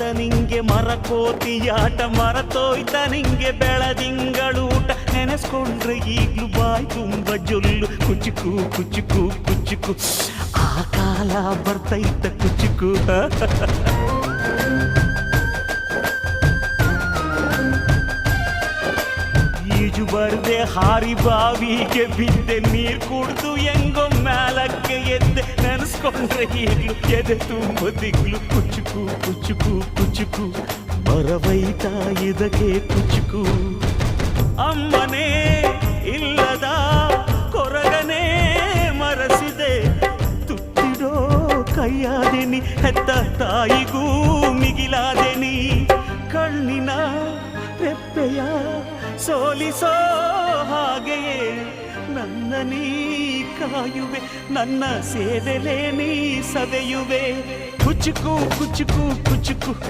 ಮರೆತ ನಿಂಗೆ ಮರಕೋತಿಯಾಟ ಮರತೋಯ್ತ ನಿಂಗೆ ಬೆಳದಿಂಗಳೂಟ. ನೆನೆಸ್ಕೊಂಡ್ರೆ ಈಗ್ಲೂ ಬಾಯ್ ತುಂಬ ಜೊಲ್ಲು. ಕುಚುಕು ಕುಚುಕು ಕುಚುಕು. ಆ ಕಾಲ ಬರ್ತೈತ ಕುಚುಕು. ಈಜು ಬರದೆ ಹಾರಿ ಬಾವಿಗೆ ಬಿದ್ದೆ, ನೀರ್ ಕುಡ್ದು ಎದ್ದೆ ನೆನೆಸ್ಕೊಂಡ್ರೆ ಈಗ್ಲು ಎದೆ ತುಂಬ ದಿಗ್ಲು ಕುಚುಕು ಕುಚುಕು ಕುಚುಕು ಬರವೈತ ಇದಕ್ಕೆ ಕುಚುಕು ಅಮ್ಮನೇ ಇಲ್ಲದ ಕೊರಗನೇ ಮರಸಿದೆ ತುತ್ತಿಡೋ ಕೈಯಾದೆನಿ ಹೆತ್ತ ತಾಯಿಗೂ ಮಿಗಿಲಾದೆನಿ ಕಣ್ಣಿನ ರೆಪ್ಪೆಯ ಸೋಲಿಸೋ ಹಾಗೆಯೇ ನನ್ನ ನೀ ಕಾಯುವೆ ನನ್ನ ಸೇವೆಲೇ ನೀ ಸವೆಯುವೆ ಕುಚುಕು ಕುಚುಕು ಕುಚುಕು